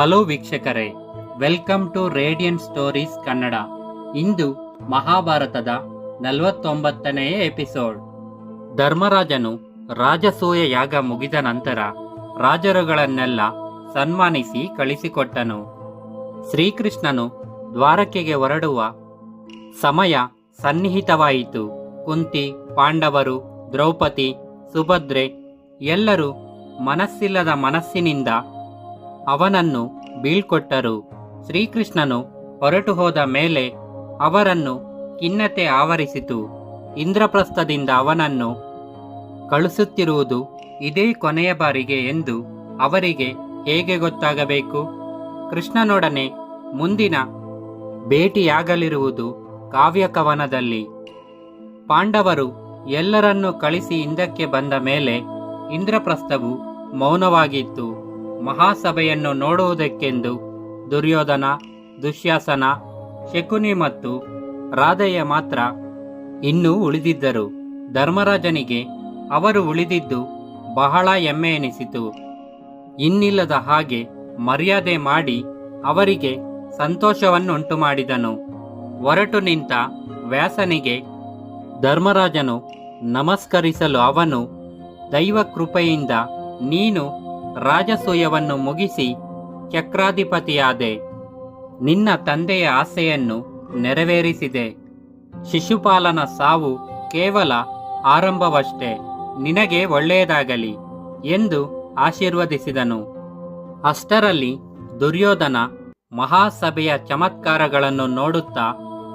Hello ವೀಕ್ಷಕರೇ, welcome to radian stories Kannada. ಇಂದು ಮಹಾಭಾರತದ ನಲವತ್ತೊಂಬತ್ತನೆಯ ಎಪಿಸೋಡ್. ಧರ್ಮರಾಜನು ರಾಜಸೂಯ ಯಾಗ ಮುಗಿದ ನಂತರ ರಾಜರುಗಳನ್ನೆಲ್ಲ ಸನ್ಮಾನಿಸಿ ಕಳಿಸಿಕೊಟ್ಟನು. ಶ್ರೀಕೃಷ್ಣನು ದ್ವಾರಕೆಗೆ ಹೊರಡುವ ಸಮಯ ಸನ್ನಿಹಿತವಾಯಿತು. ಕುಂತಿ, ಪಾಂಡವರು, ದ್ರೌಪದಿ, ಸುಭದ್ರೆ ಎಲ್ಲರೂ ಮನಸ್ಸಿಲ್ಲದ ಮನಸ್ಸಿನಿಂದ ಅವನನ್ನು ಬೀಳ್ಕೊಟ್ಟರು. ಶ್ರೀಕೃಷ್ಣನು ಹೊರಟು ಹೋದ ಮೇಲೆ ಅವರನ್ನು ಖಿನ್ನತೆ ಆವರಿಸಿತು. ಇಂದ್ರಪ್ರಸ್ಥದಿಂದ ಅವನನ್ನು ಕಳಿಸುತ್ತಿರುವುದು ಇದೇ ಕೊನೆಯ ಬಾರಿಗೆ ಎಂದು ಅವರಿಗೆ ಹೇಗೆ ಗೊತ್ತಾಗಬೇಕು? ಕೃಷ್ಣನೊಡನೆ ಮುಂದಿನ ಭೇಟಿಯಾಗಲಿರುವುದು ಕಾವ್ಯಕವನದಲ್ಲಿ. ಪಾಂಡವರು ಎಲ್ಲರನ್ನೂ ಕಳಿಸಿ ಹಿಂದಕ್ಕೆ ಬಂದ ಮೇಲೆ ಇಂದ್ರಪ್ರಸ್ಥವು ಮೌನವಾಗಿತ್ತು. ಮಹಾಸಭೆಯನ್ನು ನೋಡುವುದಕ್ಕೆಂದು ದುರ್ಯೋಧನ, ದುಶ್ಯಾಸನ, ಶಕುನಿ ಮತ್ತು ರಾಧೆಯ ಮಾತ್ರ ಇನ್ನೂ ಉಳಿದಿದ್ದರು. ಧರ್ಮರಾಜನಿಗೆ ಅವರು ಉಳಿದಿದ್ದು ಬಹಳ ಹೆಮ್ಮೆ ಎನಿಸಿತು. ಇನ್ನಿಲ್ಲದ ಹಾಗೆ ಮರ್ಯಾದೆ ಮಾಡಿ ಅವರಿಗೆ ಸಂತೋಷವನ್ನುಂಟು ಮಾಡಿದನು ಹೊರಟು ನಿಂತ ವ್ಯಾಸನಿಗೆ ಧರ್ಮರಾಜನು ನಮಸ್ಕರಿಸಲು ಅವನು ದೈವ ಕೃಪೆಯಿಂದ ನೀನು ರಾಜಸೂಯವನ್ನು ಮುಗಿಸಿ ಚಕ್ರಾಧಿಪತಿಯಾದೆ. ನಿನ್ನ ತಂದೆಯ ಆಸೆಯನ್ನು ನೆರವೇರಿಸಿದೆ. ಶಿಶುಪಾಲನ ಸಾವು ಕೇವಲ ಆರಂಭವಷ್ಟೇ, ನಿನಗೆ ಒಳ್ಳೆಯದಾಗಲಿ ಎಂದು ಆಶೀರ್ವದಿಸಿದನು. ಅಷ್ಟರಲ್ಲಿ ದುರ್ಯೋಧನ ಮಹಾಸಭೆಯ ಚಮತ್ಕಾರಗಳನ್ನು ನೋಡುತ್ತಾ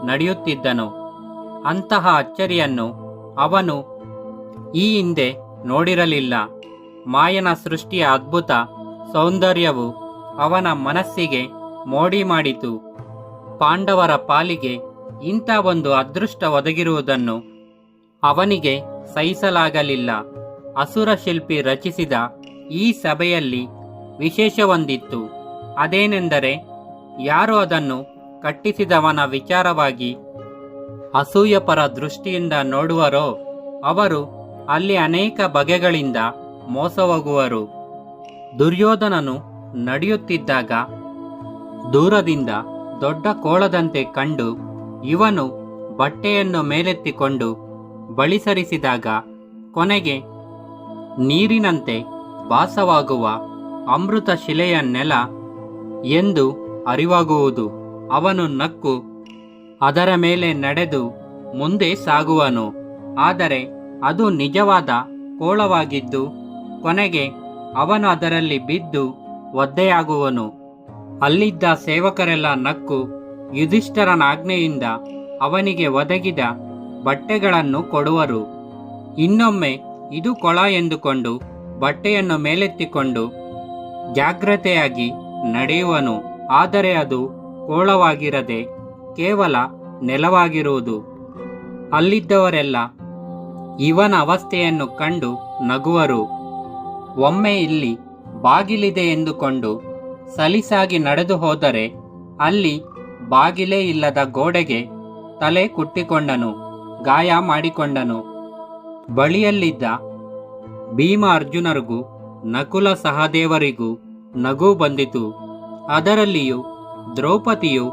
ನಡೆಯುತ್ತಿದ್ದನು. ಅಂತಹ ಅಚ್ಚರಿಯನ್ನು ಅವನು ಈ ಹಿಂದೆ ನೋಡಿರಲಿಲ್ಲ. ಮಾಯನ ಸೃಷ್ಟಿಯ ಅದ್ಭುತ ಸೌಂದರ್ಯವು ಅವನ ಮನಸ್ಸಿಗೆ ಮೋಡಿ ಮಾಡಿತು. ಪಾಂಡವರ ಪಾಲಿಗೆ ಇಂಥ ಒಂದು ಅದೃಷ್ಟ ಒದಗಿರುವುದನ್ನು ಅವನಿಗೆ ಸಹಿಸಲಾಗಲಿಲ್ಲ. ಅಸುರ ಶಿಲ್ಪಿ ರಚಿಸಿದ ಈ ಸಭೆಯಲ್ಲಿ ವಿಶೇಷವೊಂದಿತ್ತು ಅದೇನೆಂದರೆ ಯಾರು ಅದನ್ನು ಕಟ್ಟಿಸಿದವನ ವಿಚಾರವಾಗಿ ಅಸೂಯಪರ ದೃಷ್ಟಿಯಿಂದ ನೋಡುವರೋ ಅವರು ಅಲ್ಲಿ ಅನೇಕ ಬಗೆಗಳಿಂದ ಮೋಸ ಹೋಗುವರು ದುರ್ಯೋಧನನು ನಡೆಯುತ್ತಿದ್ದಾಗ ದೂರದಿಂದ ದೊಡ್ಡ ಕೋಳದಂತೆ ಕಂಡು ಇವನು ಬಟ್ಟೆಯನ್ನು ಮೇಲೆತ್ತಿಕೊಂಡು ಬಳಿಸರಿಸಿದಾಗ ಕೊನೆಗೆ ನೀರಿನಂತೆ ಭಾಸವಾಗುವ ಅಮೃತ ಶಿಲೆಯ ನೆಲ ಎಂದು ಅರಿವಾಗುವುದು. ಅವನು ನಕ್ಕು ಅದರ ಮೇಲೆ ನಡೆದು ಮುಂದೆ ಸಾಗುವನು. ಆದರೆ ಅದು ನಿಜವಾದ ಕೋಳವಾಗಿದ್ದು ಕೊನೆಗೆ ಅವನು ಅದರಲ್ಲಿ ಬಿದ್ದು ಒದ್ದೆಯಾಗುವನು. ಅಲ್ಲಿದ್ದ ಸೇವಕರೆಲ್ಲ ನಕ್ಕು ಯುಧಿಷ್ಠರನ ಆಜ್ಞೆಯಿಂದ ಅವನಿಗೆ ಒದಗಿದ ಬಟ್ಟೆಗಳನ್ನು ಕೊಡುವರು. ಇನ್ನೊಮ್ಮೆ ಇದು ಕೊಳ ಎಂದುಕೊಂಡು ಬಟ್ಟೆಯನ್ನು ಮೇಲೆತ್ತಿಕೊಂಡು ಜಾಗ್ರತೆಯಾಗಿ ನಡೆಯುವನು. ಆದರೆ ಅದು ಕೋಳವಾಗಿರದೆ ಕೇವಲ ನೆಲವಾಗಿರುವುದು. ಅಲ್ಲಿದ್ದವರೆಲ್ಲ ಇವನ ಅವಸ್ಥೆಯನ್ನು ಕಂಡು ನಗುವರು. ಒಮ್ಮೆ ಇಲ್ಲಿ ಬಾಗಿಲಿದೆ ಎಂದುಕೊಂಡು ಸಲೀಸಾಗಿ ನಡೆದು ಹೋದರೆ ಅಲ್ಲಿ ಬಾಗಿಲೇ ಇಲ್ಲದ ಗೋಡೆಗೆ ತಲೆ ಕುಟ್ಟಿಕೊಂಡನು, ಗಾಯ ಮಾಡಿಕೊಂಡನು. ಬಳಿಯಲ್ಲಿದ್ದ ಭೀಮ ಅರ್ಜುನರಿಗೂ ನಕುಲ ಸಹದೇವರಿಗೂ ನಗು ಬಂದಿತು. ಅದರಲ್ಲಿಯೂ ದ್ರೌಪದಿಯು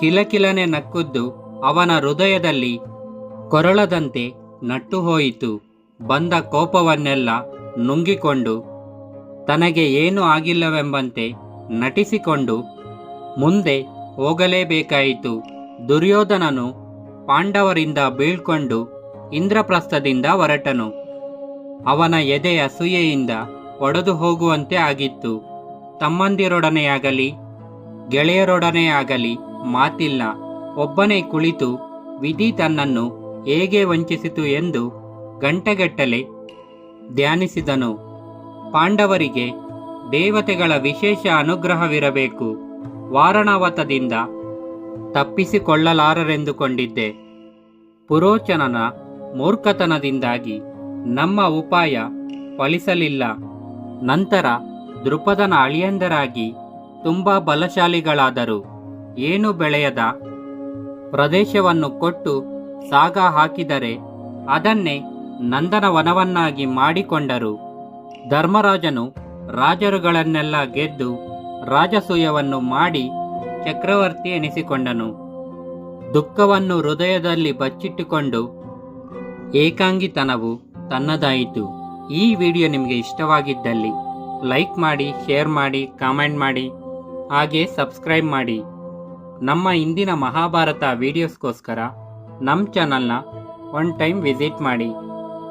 ಕಿಲಕಿಲನೆ ನಕ್ಕುದ್ದು ಅವನ ಹೃದಯದಲ್ಲಿ ಕೊರಳದಂತೆ ನಟ್ಟು ಹೋಯಿತು ಬಂದ ಕೋಪವನ್ನೆಲ್ಲ ನುಂಗಿಕೊಂಡು, ತನಗೆ ಏನೂ ಆಗಿಲ್ಲವೆಂಬಂತೆ ನಟಿಸಿಕೊಂಡು ಮುಂದೆ ಹೋಗಲೇಬೇಕಾಯಿತು. ದುರ್ಯೋಧನನು ಪಾಂಡವರಿಂದ ಬೀಳ್ಕೊಂಡು ಇಂದ್ರಪ್ರಸ್ಥದಿಂದ ಹೊರಟನು. ಅವನ ಎದೆ ಅಸೂಯೆಯಿಂದ ಒಡೆದು ಹೋಗುವಂತೆ ಆಗಿತ್ತು. ತಮ್ಮಂದಿರೊಡನೆಯಾಗಲಿ, ಗೆಳೆಯರೊಡನೆಯಾಗಲಿ ಮಾತಿಲ್ಲ. ಒಬ್ಬನೇ ಕುಳಿತು, ವಿಧಿ ತನ್ನನ್ನು ಹೇಗೆ ವಂಚಿಸಿತು ಎಂದು ಗಂಟೆಗಟ್ಟಲೆ ಧ್ಯಾನಿಸಿದನು. ಪಾಂಡವರಿಗೆ ದೇವತೆಗಳ ವಿಶೇಷ ಅನುಗ್ರಹವಿರಬೇಕು. ವಾರಣಾವತದಿಂದ ತಪ್ಪಿಸಿಕೊಳ್ಳಲಾರರೆಂದುಕೊಂಡಿದ್ದೆ. ಪುರೋಚನನ ಮೂರ್ಖತನದಿಂದಾಗಿ ನಮ್ಮ ಉಪಾಯ ಫಲಿಸಲಿಲ್ಲ. ನಂತರ ದೃಪದನ ಅಳಿಯಂದರಾಗಿ ತುಂಬಾ ಬಲಶಾಲಿಗಳಾದರು. ಏನು ಬೆಳೆಯದ? ಪ್ರದೇಶವನ್ನು ಕೊಟ್ಟು ಸಾಗ ಹಾಕಿದರೆ ಅದನ್ನೇ ನಂದನವನವನ್ನಾಗಿ ಮಾಡಿಕೊಂಡರು. ಧರ್ಮರಾಜನು ರಾಜರುಗಳನ್ನೆಲ್ಲ ಗೆದ್ದು ರಾಜಸೂಯವನ್ನು ಮಾಡಿ ಚಕ್ರವರ್ತಿ ಎನಿಸಿಕೊಂಡನು. ದುಃಖವನ್ನು ಹೃದಯದಲ್ಲಿ ಬಚ್ಚಿಟ್ಟುಕೊಂಡು ಏಕಾಂಗಿತನವು ತನ್ನದಾಯಿತು. ಈ ವಿಡಿಯೋ ನಿಮಗೆ ಇಷ್ಟವಾಗಿದ್ದಲ್ಲಿ ಲೈಕ್ ಮಾಡಿ, ಶೇರ್ ಮಾಡಿ, ಕಾಮೆಂಟ್ ಮಾಡಿ, ಹಾಗೆ ಸಬ್ಸ್ಕ್ರೈಬ್ ಮಾಡಿ. ನಮ್ಮ ಇಂದಿನ ಮಹಾಭಾರತ ವಿಡಿಯೋಸ್ಗೋಸ್ಕರ ನಮ್ಮ ಚಾನಲ್ನ ಒನ್ ಟೈಮ್ ವಿಸಿಟ್ ಮಾಡಿ.